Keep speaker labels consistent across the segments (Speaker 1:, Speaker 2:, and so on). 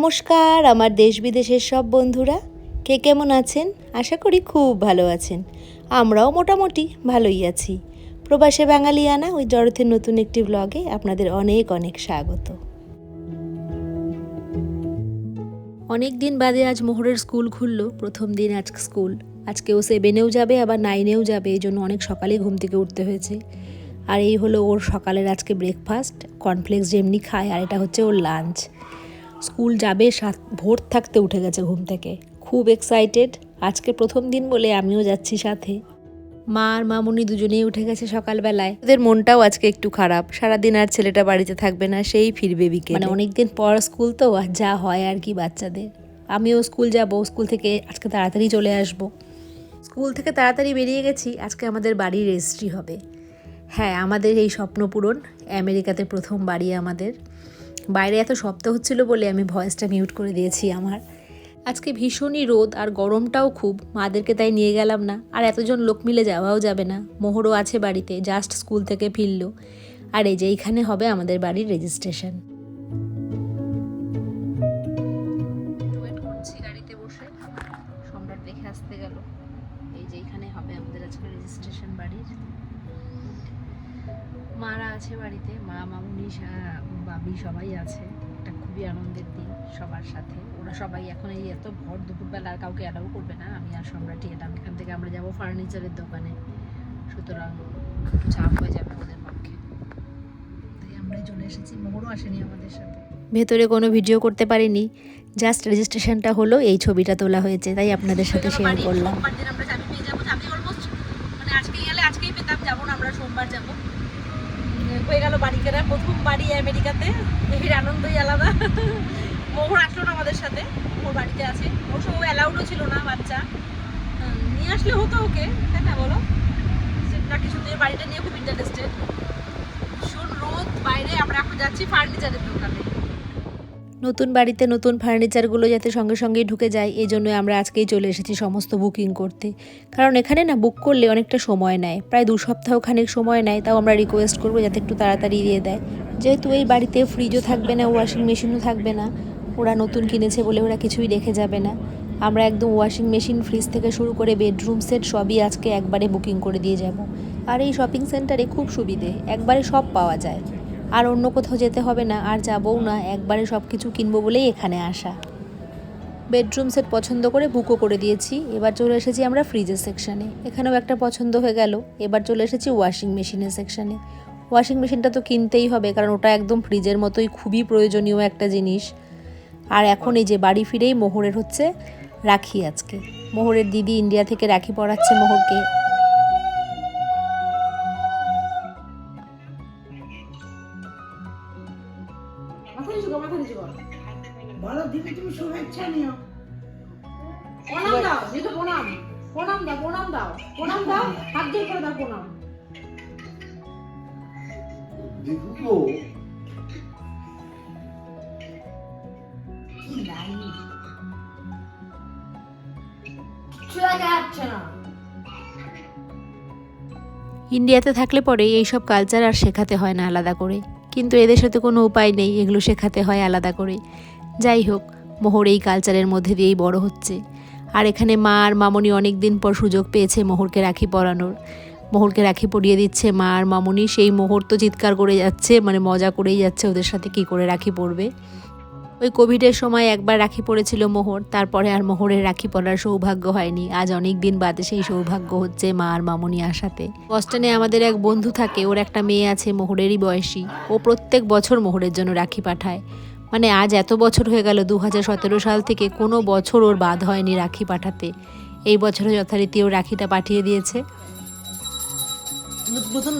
Speaker 1: নমস্কার, আমার দেশ বিদেশের সব বন্ধুরা। কে কেমন আছেন? আশা করি খুব ভালো আছেন। আমরাও মোটামুটি ভালোই আছি। প্রবাসে বাঙালিয়ানা, ওই জড়থের নতুন একটি ব্লগে আপনাদের অনেক অনেক স্বাগত। অনেক দিন বাদে আজ মোহরের স্কুল খুললো, প্রথম দিন আজ স্কুল। আজকে ও সেভেনেও যাবে, আবার নাইনেও যাবে, এই জন্য অনেক সকালেই ঘুম থেকে উঠতে হয়েছে। আর এই হলো ওর সকালের আজকে ব্রেকফাস্ট কর্নফ্লেক্স যেমনি খায়, আর এটা হচ্ছে ওর লাঞ্চ স্কুল যাবে, সাত, ভোর থাকতে উঠে গেছে ঘুম থেকে। খুব এক্সাইটেড আজকে প্রথম দিন বলে আমিও যাচ্ছি সাথে। মা আর মামুনি দুজনেই উঠে গেছে সকালবেলায়। ওদের মনটাও আজকে একটু খারাপ। সারাদিন আর ছেলেটা বাড়িতে থাকবে না, সেই ফিরবে বিকেলে। মানে অনেকদিন পর স্কুল তো যা হয় আর কি বাচ্চাদের। আমিও স্কুল যাব, স্কুল থেকে আজকে তাড়াতাড়ি চলে আসব। স্কুল থেকে তাড়াতাড়ি বেরিয়ে গেছি, আজকে আমাদের বাড়ির রেজিস্ট্রি হবে। হ্যাঁ আমাদের এই স্বপ্ন পূরণ আমেরিকাতে প্রথম বাড়ি আমাদের। বাইরে এত শব্দ হচ্ছিল বলে আমি ভয়েসটা মিউট করে দিয়েছি আমার। আজকে ভীষণই রোদ আর গরমটাও খুব, মাদেরকে তাই নিয়ে গেলাম না। আর এতজন লোক মিলে যাওয়াও যাবে না। মোহরও আছে বাড়িতে, জাস্ট স্কুল থেকে ফিরল। আর এই যে এইখানে হবে আমাদের বাড়ির রেজিস্ট্রেশন। মারা আছে বাড়িতে, মা, মামুনি বাবি সবাই আছে এটা খুবই আনন্দের দিন সবার সাথে। ওরা সবাই এখন এই এত ভর দুপুরবেলা আর কাউকে অ্যালাউ করবে না আমি আর সম্রাটই এলাম এখান থেকে আমরা যাব ফার্নিচারের দোকানে। সুতরাং একটু চাপ হয়ে যাবে ওদের পক্ষে। তাই আমরা চলে এসেছি মোহরও আসেনি আমাদের সাথে। ভেতরে কোনো ভিডিও করতে পারিনি জাস্ট রেজিস্ট্রেশনটা হলো এই ছবিটা তোলা হয়েছে তাই আপনাদের সাথে শেয়ার করলাম
Speaker 2: সোমবার দিন আমরা চাবি পেয়ে যাব চাবি অলমোস্ট মানে আজকে গেলে আজকেই পেতাম যাব না আমরা সোমবার যাব উম, হয়ে গেল বাড়ি কেনা প্রথম বাড়ি আমেরিকাতে। এর আনন্দই আলাদা। মোহর আসলো না আমাদের সাথে। মোহর বাড়িতে আছে। ওর সঙ্গে অ্যালাউডও ছিল না বাচ্চা। নিয়ে আসলে হতো ওকে। তাই না বলো। না কিছু দিয়ে বাড়িটা নিয়ে খুব ইন্টারেস্টেড ভীষণ রোদ বাইরে। আমরা এখন যাচ্ছি ফার্নিচারের দোকানে।
Speaker 1: নতুন বাড়িতে নতুন ফার্নিচারগুলো যাতে সঙ্গে সঙ্গেই ঢুকে যায়, এই জন্য আমরা আজকেই চলে এসেছি সমস্ত বুকিং করতে। কারণ এখানে না বুক করলে অনেকটা সময় নেয়, প্রায় দু সপ্তাহ খানেক সময় নেয়, তাও আমরা রিকোয়েস্ট করব যাতে একটু তাড়াতাড়ি দিয়ে দেয়। যেহেতু এই বাড়িতে ফ্রিজও থাকবে না ওয়াশিং মেশিনও থাকবে না, ওরা নতুন কিনেছে বলে ওরা কিছুই রেখে যাবে না। আমরা একদম ওয়াশিং মেশিন ফ্রিজ থেকে শুরু করে বেডরুম সেট সবই আজকে একবারে বুকিং করে দিয়ে যাব। আর এই শপিং সেন্টারে খুব সুবিধে, একবারে সব পাওয়া যায়। আর অন্য কোথাও যেতে হবে না, আর যাবও না। একবারে সব কিছু কিনবো বলেই এখানে আসা। বেডরুম সেট পছন্দ করে বুকও করে দিয়েছি। এবার চলে এসেছি আমরা ফ্রিজের সেকশানে। এখানেও একটা পছন্দ হয়ে গেল। এবার চলে এসেছি ওয়াশিং মেশিনের সেকশানে। ওয়াশিং মেশিনটা তো কিনতেই হবে, কারণ ওটা একদম ফ্রিজের মতোই খুবই প্রয়োজনীয় একটা জিনিস। আর এখন এই যে বাড়ি ফিরেই মোহরের হচ্ছে রাখি আজকে। মোহরের দিদি ইন্ডিয়া থেকে রাখি পড়াচ্ছে মোহরকে।
Speaker 3: শুভেচ্ছা নিও।
Speaker 2: প্রণাম দাও দিদি প্রণাম। প্রণাম দাও প্রণাম দাও প্রণাম দাও হাত জোর করে দাও প্রণাম।
Speaker 3: দিদি কি লাইন?
Speaker 2: কিছু যাচ্ছে না।
Speaker 1: ইন্ডিয়াতে থাকলে পরে এইসব কালচার আর শেখাতে হয় না আলাদা করে। কিন্তু এদের সাথে কোনো উপায় নেই এগুলো শেখাতে হয় আলাদা করে। যাই হোক মোহর এই কালচারের মধ্যে দিয়েই বড় হচ্ছে। আর এখানে মা আর মামনি অনেক দিন পর সুযোগ পেয়েছে মোহরকে রাখি পরানোর। মোহরকে রাখি পরিয়ে দিচ্ছে মা আর মামনি। সেই মোহর তো চিৎকার করে যাচ্ছে মানে মজা করেই যাচ্ছে ওদের সাথে কি করে রাখি পরবে। ওই কোভিডের সময় একবার রাখি পড়েছিল মোহর, তারপরে আর মোহরের রাখি পরার সৌভাগ্য হয়নি। আজ অনেক দিন বাদে সেই সৌভাগ্য হচ্ছে মা আর মামনি আসাতে। বস্টনে আমাদের এক বন্ধু থাকে, ওর একটা মেয়ে আছে, মোহরেরই বয়সী। ও প্রত্যেক বছর মোহরের জন্য রাখি পাঠায়। মানে আজ এত বছর হয়ে গেল দু হাজার সতেরো সাল থেকে কোনো বছর ওর বাদ হয়নি রাখি পাঠাতে। এই বছরে যথারীতি ও রাখিটা পাঠিয়ে দিয়েছে।
Speaker 2: নতুন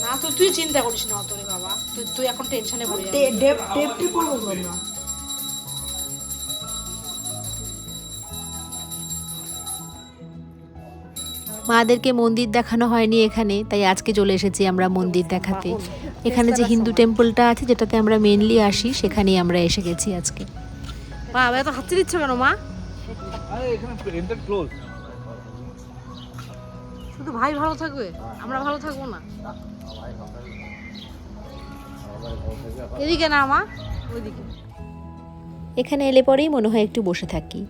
Speaker 2: না? তুই তুই চিন্তা করিস না অতরে বাবা। তুই তুই এখন টেনশনে পড়ে যাবি।
Speaker 3: টেপ টেপ
Speaker 1: মাদেরকে মন্দির দেখানো হয়নি এখানে তাই আজকে চলে এসেছি আমরা মন্দির দেখাতে। এখানে যে হিন্দু টেম্পলটা আছে যেটাতে আমরা মেনলি আসি সেখানেই আমরা এসে গেছি আজকে।
Speaker 2: মা এত হাতছে দিচ্ছ কেন মা?
Speaker 4: আরে এখানে এন্টার ক্লোজ
Speaker 2: শুধু ভাই ভালো থাকবে আমরা ভালো থাকব না। এদিকে না মা ওইদিকে।
Speaker 1: এখানে এলে পরেই মনে হয় একটু বসে থাকি।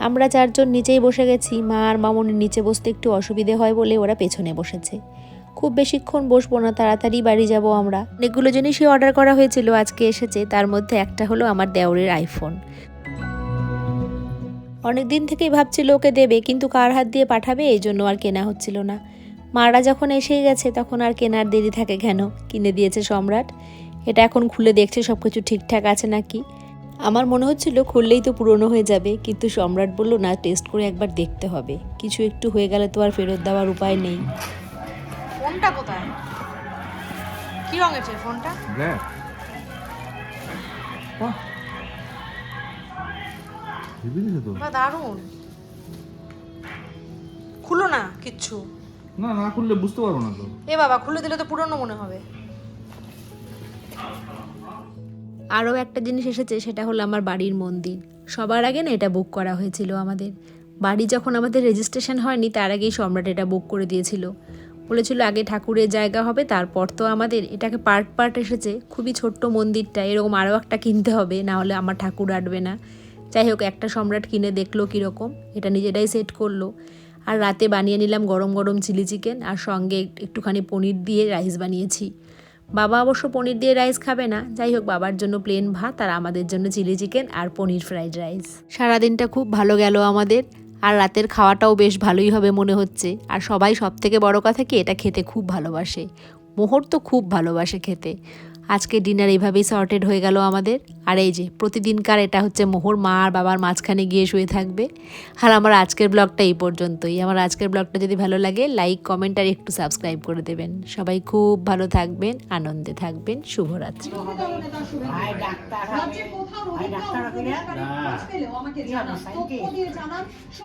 Speaker 1: আমরা চারজন নিচেই বসে গেছি। মা আর মামনির নিচে বসতে একটু অসুবিধে হয় বলে ওরা পেছনে বসেছে। খুব বেশিক্ষণ বসবো না, তাড়াতাড়ি বাড়ি যাব আমরা। অনেকগুলো জিনিসই অর্ডার করা হয়েছিল, আজকে এসেছে। তার মধ্যে একটা হলো আমার দেওরের আইফোন অনেক দিন থেকেই ভাবছিল ওকে দেবে, কিন্তু কার হাত দিয়ে পাঠাবে এই জন্য আর কেনা হচ্ছিল না। মারা যখন এসেই গেছে, তখন আর কেনার দেরি থাকে কেন? কিনে দিয়েছে সম্রাট। এটা এখন খুলে দেখছে সব কিছু ঠিকঠাক আছে নাকি? আমার মনে হচ্ছিল খুললেই তো পুরনো হয়ে যাবে কিন্তু সম্রাট বলল না টেস্ট করে একবার দেখতে হবে। কিছু একটু হয়ে গেলে তো আর ফেরত দেওয়ার উপায় নেই।
Speaker 2: ফোনটা কোথায়? কি রঙের ফোনটা?
Speaker 4: ব্ল্যাক।
Speaker 2: দারুণ। খুলো না কিচ্ছু।
Speaker 4: না না খুললে বুঝতে পারব না তো।
Speaker 2: এ বাবা খুলে দিলে তো পুরনো মনে হবে।
Speaker 1: আরও একটা জিনিস এসেছে, সেটা হলো আমার বাড়ির মন্দির। সবার আগে না এটা বুক করা হয়েছিল আমাদের। বাড়ি যখন আমাদের রেজিস্ট্রেশন হয়নি, তার আগেই সম্রাট এটা বুক করে দিয়েছিল। বলেছিল আগে ঠাকুরের জায়গা হবে, তারপর তো আমাদের। এটাকে পার্ট পার্ট এসেছে, খুবই ছোট্ট মন্দিরটা, এরকম আরও একটা কিনতে হবে, না হলে আমার ঠাকুর আটবে না। যাই হোক, একটা সম্রাট কিনে দেখল কীরকম, এটা নিজেরাই সেট করল। আর রাতে বানিয়ে নিলাম গরম গরম চিলি চিকেন আর সঙ্গে একটুখানি পনির দিয়ে রাইস বানিয়েছি। বাবা অবশ্য পনির দিয়ে রাইস খাবে না। যাই হোক, বাবার জন্য প্লেন ভাত আর আমাদের জন্য চিলি চিকেন আর পনির ফ্রাইড রাইস সারাদিনটা খুব ভালো গেল আমাদের। আর রাতের খাওয়াটাও বেশ ভালোই হবে মনে হচ্ছে। আর সবাই সব থেকে বড় কথা কি, এটা খেতে খুব ভালোবাসে। মোহর তো খুব ভালোবাসে খেতে। আজকে ডিনার এইভাবেই সর্টেড হয়ে গেল আমাদের আর এই যে প্রতিদিনকার এটা হচ্ছে মোহর মা আর বাবার মাঝখানে গিয়ে শুয়ে থাকবে আর আমার আজকের ব্লগটা এই পর্যন্তই আমার আজকের ব্লগটা যদি ভালো লাগে লাইক কমেন্ট আর একটু সাবস্ক্রাইব করে দেবেন সবাই খুব ভালো থাকবেন আনন্দে থাকবেন শুভরাত্রি